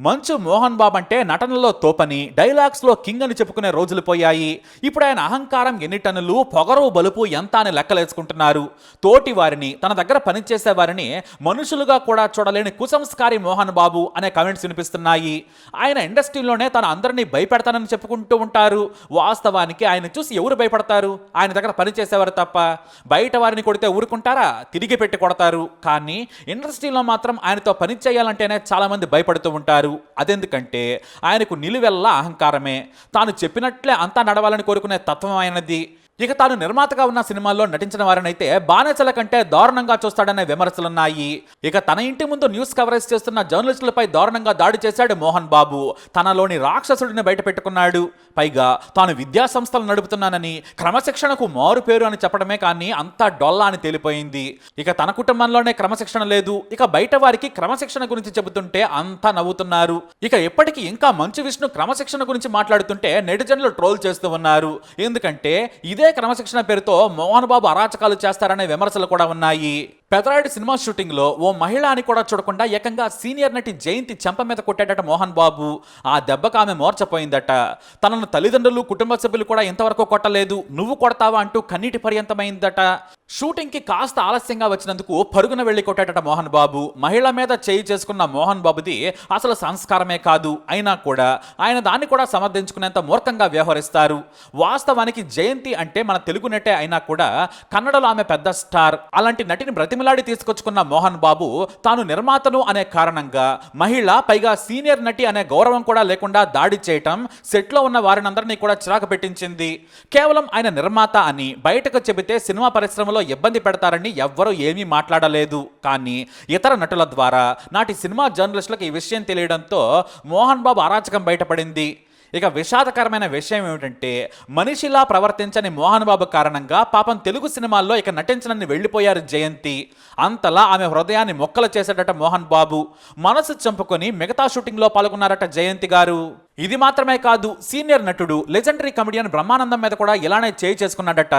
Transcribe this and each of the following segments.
మంచు మోహన్ బాబు అంటే నటనలో తోపని డైలాగ్స్లో కింగ్ అని చెప్పుకునే రోజులు పోయాయి. ఇప్పుడు ఆయన అహంకారం ఎన్ని టన్నులు పొగరు బలుపు ఎంత అని లెక్కలేసుకుంటున్నారు. తోటి వారిని తన దగ్గర పనిచేసే వారిని మనుషులుగా కూడా చూడలేని కుసంస్కారి మోహన్ బాబు అనే కమెంట్స్ వినిపిస్తున్నాయి. ఆయన ఇండస్ట్రీలోనే తన అందరినీ భయపెడతానని చెప్పుకుంటూ ఉంటారు. వాస్తవానికి ఆయన చూసి ఎవరు భయపడతారు? ఆయన దగ్గర పనిచేసేవారు తప్ప. బయట వారిని కొడితే ఊరుకుంటారా? తిరిగి పెట్టి కొడతారు. కానీ ఇండస్ట్రీలో మాత్రం ఆయనతో పని చేయాలంటేనే చాలామంది భయపడుతూ ఉంటారు. అదెందుకంటే ఆయనకు నిలువెల్లా అహంకారమే. తాను చెప్పినట్లే అంతా నడవాలని కోరుకునే తత్వం ఆయనది. ఇక తాను నిర్మాతగా ఉన్న సినిమాల్లో నటించిన వారినైతే బాణచల కంటే దారుణంగా చూస్తాడనే విమర్శలున్నాయి. ఇక తన ఇంటి ముందు న్యూస్ కవరేజ్ చేస్తున్న జర్నలిస్టులపై దారుణంగా దాడి చేశాడు మోహన్ బాబు. తనలోని రాక్షసుడిని బయట పెట్టుకున్నాడు. పైగా తాను విద్యాసంస్థలు నడుపుతున్నానని క్రమశిక్షణకు మారు పేరు అని చెప్పడమే కానీ అంతా డొల్లా అని తేలిపోయింది. ఇక తన కుటుంబంలోనే క్రమశిక్షణ లేదు. ఇక బయట వారికి క్రమశిక్షణ గురించి చెబుతుంటే అంతా నవ్వుతున్నారు. ఇక ఎప్పటికీ ఇంకా మంచు విష్ణు క్రమశిక్షణ గురించి మాట్లాడుతుంటే నెటిజన్లు ట్రోల్ చేస్తూ ఉన్నారు. ఎందుకంటే ఇదే క్రమశిక్షణ పేరుతో మోహన్ బాబు అరాచకాలు చేస్తారనే విమర్శలు కూడా ఉన్నాయి. పెదరాయుడు సినిమా షూటింగ్లో ఓ మహిళ అని కూడా చూడకుండా ఏకంగా సీనియర్ నటి జయంతి చెంప మీద కొట్టాడట మోహన్ బాబు. ఆ దెబ్బకు ఆమె మోర్చపోయిందట. తనను తల్లిదండ్రులు కుటుంబ సభ్యులు కూడా ఇంతవరకు కొట్టలేదు. నువ్వు కొడతావా అంటూ కన్నీటి పర్యంతమైందట. షూటింగ్కి కాస్త ఆలస్యంగా వచ్చినందుకు పరుగున వెళ్ళి కొట్టాడట మోహన్ బాబు. మహిళ మీద చేయి చేసుకున్న మోహన్ బాబుది అసలు సంస్కారమే కాదు. అయినా కూడా ఆయన దాన్ని కూడా సమర్థించుకునేంత మూర్ఖంగా వ్యవహరిస్తారు. వాస్తవానికి జయంతి అంటే మన తెలుగు నటే అయినా కూడా కన్నడలో ఆమె పెద్ద స్టార్. అలాంటి నటిని బ్రతిమిలాడి తీసుకొచ్చుకున్న మోహన్ బాబు తాను నిర్మాతను అనే కారణంగా మహిళ పైగా సీనియర్ నటి అనే గౌరవం కూడా లేకుండా దాడి చేయటం సెట్లో ఉన్న వారినందరినీ కూడా చిరాకు పెట్టించింది. కేవలం ఆయన నిర్మాత అని బయటకు చెబితే సినిమా పరిశ్రమలో ఇబ్బంది పెడతారని ఎవ్వరూ ఏమీ మాట్లాడలేదు. కానీ ఇతర నటుల ద్వారా నాటి సినిమా జర్నలిస్టులకు ఈ విషయం తెలియడంతో మోహన్ బాబు అరాచకం బయటపడింది. ఇక విషాదకరమైన విషయం ఏమిటంటే మనిషిలా ప్రవర్తించని మోహన్ బాబు కారణంగా పాపం తెలుగు సినిమాల్లో ఇక నటించనని వెళ్ళిపోయారు జయంతి. అంతలా ఆమె హృదయాన్ని మొక్కలు చేశాడట మోహన్ బాబు. మనసు చంపుకొని మిగతా షూటింగ్లో పాల్గొన్నారట జయంతి గారు. ఇది మాత్రమే కాదు సీనియర్ నటుడు లెజెండరీ కమెడియన్ బ్రహ్మానందం మీద కూడా ఇలానే చేయి చేసుకున్నాడట.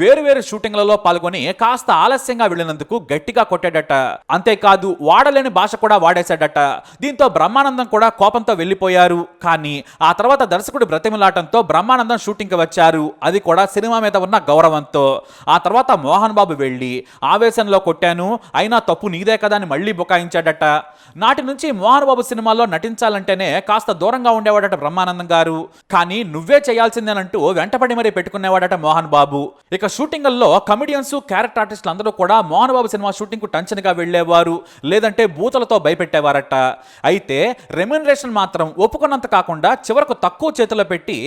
వేరువేరు షూటింగ్లలో పాల్గొని కాస్త ఆలస్యంగా వెళ్ళినందుకు గట్టిగా కొట్టాడట. అంతేకాదు వాడలేని భాష కూడా వాడేశాడట. దీంతో బ్రహ్మానందం కూడా కోపంతో వెళ్ళిపోయారు. కానీ ఆ తర్వాత దర్శకుడు బ్రతిమలాటంతో బ్రహ్మానందం షూటింగ్కి వచ్చారు. అది కూడా సినిమా మీద ఉన్న గౌరవంతో. ఆ తర్వాత మోహన్ బాబు వెళ్ళి ఆవేశంలో కొట్టాను. అయినా తప్పు నీదే కదా అని మళ్ళీ బుకాయించాడట. నాటి నుంచి మోహన్ బాబు సినిమాలో నటించాలంటేనే కాస్త దూరంగా ఉండేవాడట బ్రహ్మానందం గారు. కానీ నువ్వే చేయాల్సిందేనంటూ వెంటపడి మరీ పెట్టుకునేవాడట మోహన్ బాబు ఇక షూటింగ్ల్లో కమెడియన్స్ క్యారెక్టర్ ఆర్టిస్టులు అందరూ కూడా మోహన్ బాబు సినిమా షూటింగ్కు టెన్షన్గా వెళ్ళేవారు. లేదంటే బూతలతో భయపెట్టేవారట. అయితే రెమ్యునరేషన్ మాత్రం ఒప్పుకున్నంత కాకుండా చివరకు తక్కువ చేతిలో పెట్టి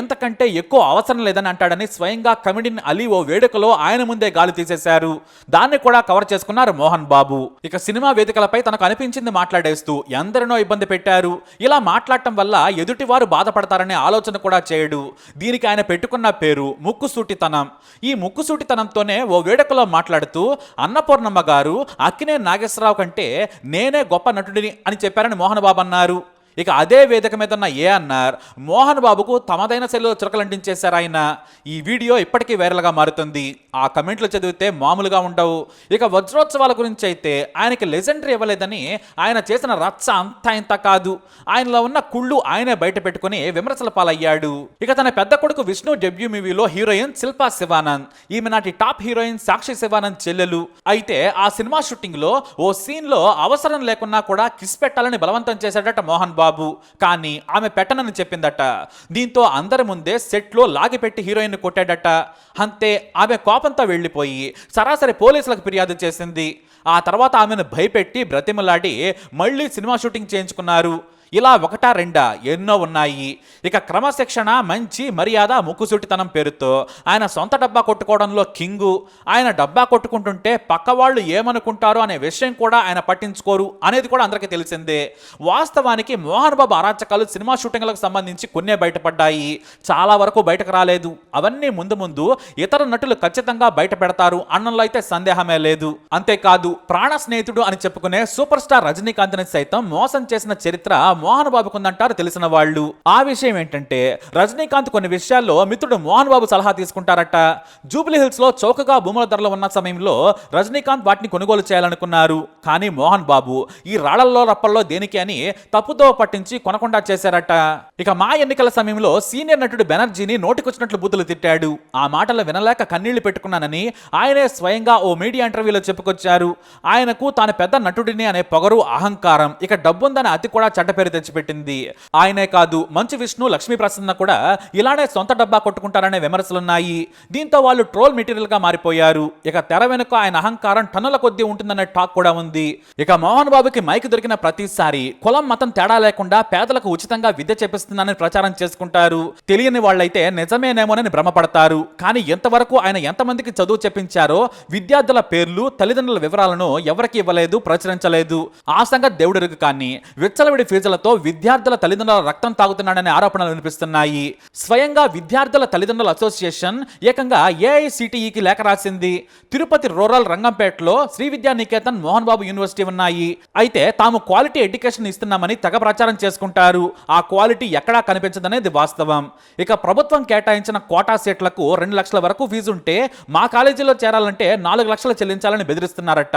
ఇంతకంటే ఎక్కువ అవసరం లేదని అంటాడని స్వయంగా కమెడియన్ అలీ ఓ వేడుకలో ఆయన ముందే గాలి తీసేశారు. దాన్ని కూడా కవర్ చేసుకున్నారు మోహన్ బాబు. ఇక సినిమా వేదికలపై తనకు అనిపించింది మాట్లాడేస్తూ ఎందరినో ఇబ్బంది పెట్టారు. ఇలా మాట్లాడటం వల్ల ఎదుటివారు బాధపడతారనే ఆలోచన కూడా చేయడు. దీనికి ఆయన పెట్టుకున్న పేరు ముక్కుసూటితనం. ఈ ముక్కుసూటితనంతోనే ఓ వేడుకలో మాట్లాడుతూ అన్నపూర్ణమ్మ గారు అక్కినే నాగేశ్వరరావు కంటే నేనే గొప్ప నటుడిని అని చెప్పారని మోహన్ బాబు అన్నారు. ఇక అదే వేదిక మీద ఉన్న ఏఎన్ఆర్ మోహన్ బాబుకు తమదైన శైలిలో చురకలంటించేశారు ఆయన. ఈ వీడియో ఇప్పటికీ వైరల్గా మారుతుంది. ఆ కమెంట్లు చదివితే మామూలుగా ఉండవు. ఇక వజ్రోత్సవాల గురించి అయితే ఆయనకి లెజెండరీ ఇవ్వలేదని ఆయన చేసిన రచ్చ అంతా ఇంత కాదు. ఆయనలో ఉన్న కుళ్ళు ఆయనే బయట పెట్టుకుని విమర్శల పాలయ్యాడు. ఇక తన పెద్ద కొడుకు విష్ణు డెబ్యూ మూవీలో హీరోయిన్ శిల్పా శివానంద్ ఈమె నాటి టాప్ హీరోయిన్ సాక్షి శివానంద్ చెల్లెలు. అయితే ఆ సినిమా షూటింగ్లో ఓ సీన్లో అవసరం లేకున్నా కూడా కిస్ పెట్టాలని బలవంతం చేశాడట మోహన్ బాబు. బాబు. కానీ ఆమె పెట్టనని చెప్పిందట. దీంతో అందరి ముందే సెట్లో లాగిపెట్టి హీరోయిన్ కొట్టాడట. అంతే ఆమె కోపంతో వెళ్ళిపోయి సరాసరి పోలీసులకు ఫిర్యాదు చేసింది. ఆ తర్వాత ఆమెను భయపెట్టి బ్రతిమలాడి మళ్ళీ సినిమా షూటింగ్ చేయించుకున్నారు. ఇలా ఒకటా రెండా? ఎన్నో ఉన్నాయి. ఇక క్రమశిక్షణ మంచి మర్యాద ముక్కుసూటితనం పేరుతో ఆయన సొంత డబ్బా కొట్టుకోవడంలో కింగు. ఆయన డబ్బా కొట్టుకుంటుంటే పక్క వాళ్ళు ఏమనుకుంటారు అనే విషయం కూడా ఆయన పట్టించుకోరు అనేది కూడా అందరికీ తెలిసిందే. వాస్తవానికి మోహన్ బాబు అరాచకాలు సినిమా షూటింగ్లకు సంబంధించి కొన్నే బయటపడ్డాయి. చాలా వరకు బయటకు రాలేదు. అవన్నీ ముందు ముందు ఇతర నటులు ఖచ్చితంగా బయట పెడతారు అన్నంలో అయితే సందేహమే లేదు. అంతేకాదు ప్రాణ స్నేహితుడు అని చెప్పుకునే సూపర్ స్టార్ రజనీకాంత్ని సైతం మోసం చేసిన చరిత్ర మోహన్ బాబుకు ఉందంటారు తెలిసిన వాళ్ళు. ఆ విషయం ఏంటంటే రజనీకాంత్ కొన్ని విషయాల్లో మిత్రుడు మోహన్ బాబు సలహా తీసుకుంటారట. జూబ్లీ హిల్స్లో చౌకగా భూముల ధరలు ఉన్న సమయంలో రజనీకాంత్ వాటిని కొనుగోలు చేయాలనుకున్నారు. కానీ మోహన్ బాబు ఈ రాళ్ళలో రప్పల్లో దేనికి అని తప్పుదో పట్టించి కొనకుండా చేశారట. ఇక మా ఎన్నికల సమయంలో సీనియర్ నటుడు బెనర్జీని నోటికొచ్చినట్లు బూతులు తిట్టాడు. ఆ మాటలు వినలేక కన్నీళ్ళు పెట్టుకున్నానని ఆయనే స్వయంగా ఓ మీడియా ఇంటర్వ్యూలో చెప్పుకొచ్చారు. ఆయనకు తాను పెద్ద నటుడిని అనే పొగరు అహంకారం ఇక డబ్బుందని అతి కూడా చెడ్డ పేరు తెచ్చిపెట్టింది. ఆయనే కాదు మంచు విష్ణు లక్ష్మీ ప్రసన్న కూడా ఇలానే సొంత డబ్బా కొట్టుకుంటారనే విమర్శలున్నాయి దీంతో వాళ్ళు ట్రోల్ మెటీరియల్గా మారిపోయారు. ఇక తెర వెనుక ఆయన అహంకారం టన్నుల కొద్దీ ఉంటుందనే టాక్ కూడా ఉంది. ఇక మోహన్ బాబుకి మైక్ దొరికిన ప్రతిసారి కులం మతం తేడా లేకుండా పేదలకు ఉచితంగా విద్య చెప్పిస్తున్నానని ప్రచారం చేసుకుంటారు. తెలియని వాళ్ళైతే నిజమేనేమోనని భ్రమపడతారు. కానీ ఎంతవరకు ఆయన ఎంతమందికి చదువు చెప్పించారో విద్యార్థుల పేర్లు తల్లిదండ్రుల వివరాలను ఎవరికి ఇవ్వలేదు ప్రచురించలేదు. ఆ సంగతి దేవుడు కానీ విచ్చలవిడి ఫీజులతో విద్యార్థుల తల్లిదండ్రుల రక్తం తాగుతున్నాడనే ఆరోపణలు వినిపిస్తున్నాయి. స్వయంగా విద్యార్థుల తల్లిదండ్రుల అసోసియేషన్ ఏకంగా ఏఐసిటిఈకి లేఖ రాసింది. తిరుపతి రూరల్ రంగంపేటలో శ్రీ విద్యా నికేతన్ మోహన్ బాబు యూనివర్సిటీ ఉన్నాయి. అయితే తాము క్వాలిటీ ఎడ్యుకేషన్ ఇస్తున్నామని తెగ ప్రచారం చేసుకుంటారు. ఆ క్వాలిటీ ఎక్కడా కనిపించదనేది వాస్తవం. ఇక ప్రభుత్వం కేటాయించిన కోటా సీట్లకు రెండు లక్షల వరకు ఫీజు ఉంటే మా కాలేజీలో చేరాలంటే నాలుగు లక్షలు చెల్లించాలని బెదిరిస్తున్నారట.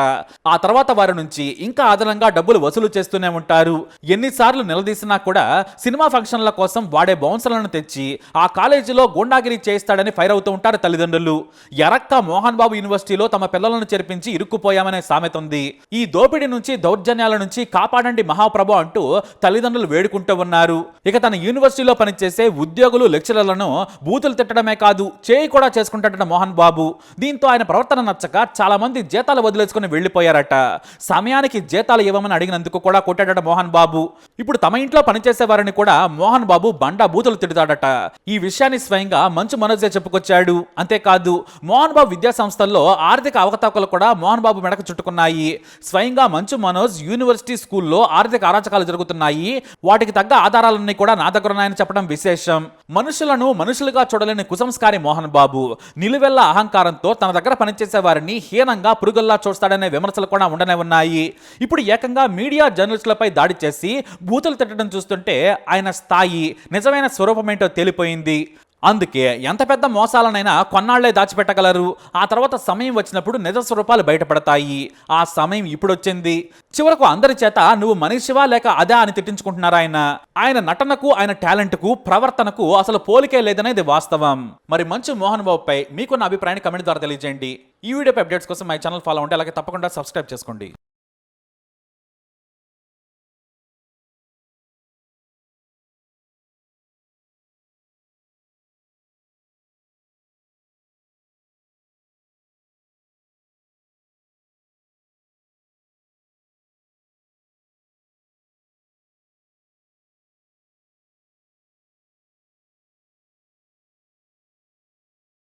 ఆ తర్వాత వారి నుంచి ఇంకా అదనంగా డబ్బులు వసూలు చేస్తూనే ఉంటారు. ఎన్నిసార్లు నిలదీసినా కూడా సినిమా ఫంక్షన్ల కోసం వాడే బౌన్సర్లను తెచ్చి ఆ కాలేజీలో గూండాగిరి చేయిస్తాడని ఫైర్ అవుతూ ఉంటారు తల్లిదండ్రులు. ఎరక్క మోహన్ బాబు యూనివర్సిటీలో తమ పిల్లలను చేర్పించి ఇరుక్కుపోయామనే సామెత ఉంది. ఈ దోపిడీ నుంచి దౌర్జన్యాల నుంచి కాపాడండి మహాప్రభు అంటూ తల్లిదండ్రులు వేడుకుంటూ ఉన్నారు. ఇక తన యూనివర్సిటీలో పనిచేసే ఉద్యోగులు లెక్చరర్లను బూతులు తిట్టడమే కాదు చేయి కూడా చేసుకుంటాడట మోహన్ బాబు. దీంతో ఆయన ప్రవర్తన నచ్చక చాలా మంది జీతాలు వదిలేసుకుని వెళ్ళిపోయారట. సమయానికి జీతాలు ఇవ్వమని అడిగినందుకు కూడా కొట్టాడట మోహన్ బాబు. ఇప్పుడు తమ ఇంట్లో పనిచేసే వారిని కూడా మోహన్ బాబు బండ బూతులు తిడతాడట. ఈ విషయాన్ని స్వయంగా మంచు మనోజే చెప్పుకొచ్చాడు. అంతేకాదు మోహన్ బాబు విద్యా సంస్థల్లో ఆర్థిక అవకతవకలు కూడా మోహన్ బాబు మెడకు చుట్టుకున్నాయి. స్వయంగా మంచు మనోజ్ యూనివర్సిటీ స్కూల్లో ఆర్థిక అరాచకాలు జరుగుతున్నాయి. వాటికి తగ్గ ఆధారాలన్నీ కూడా నా దగ్గర ఉన్నాయని చెప్పడం విశేషం. మనుషులను మనుషులుగా చూడలేని కుసంస్కారి మోహన్ బాబు నిలువెల్ల అహంకారంతో తన దగ్గర పనిచేసే వారిని హీనంగా పురుగుల్లా చూస్తాడనే విమర్శలు కూడా ఉండనే ఉన్నాయి. ఇప్పుడు ఏకంగా మీడియా జర్నలిస్టులపై దాడి చేసి బూతులు తిట్టడం చూస్తుంటే ఆయన స్థాయి నిజమైన స్వరూపమేంటో తేలిపోయింది. అందుకే ఎంత పెద్ద మోసాలనైనా కొన్నాళ్ళే దాచిపెట్టగలరు. ఆ తర్వాత సమయం వచ్చినప్పుడు నిజ స్వరూపాలు బయటపడతాయి. ఆ సమయం ఇప్పుడు వచ్చింది చివరకు అందరి చేత నువ్వు మనిషివా లేక అదా అని తిట్టించుకుంటున్నారు ఆయన. ఆయన నటనకు ఆయన టాలెంట్కు ప్రవర్తనకు అసలు పోలికే లేదనేది వాస్తవం. మరి మంచు మోహన్ బాబుపై మీకున్న అభిప్రాయాన్ని కమెంట్ ద్వారా తెలియజేయండి. ఈ వీడియో అప్డేట్స్ కోసం మై ఛానల్ ఫాలో ఉంటే అలాగే తప్పకుండా సబ్స్క్రైబ్ చేసుకోండి.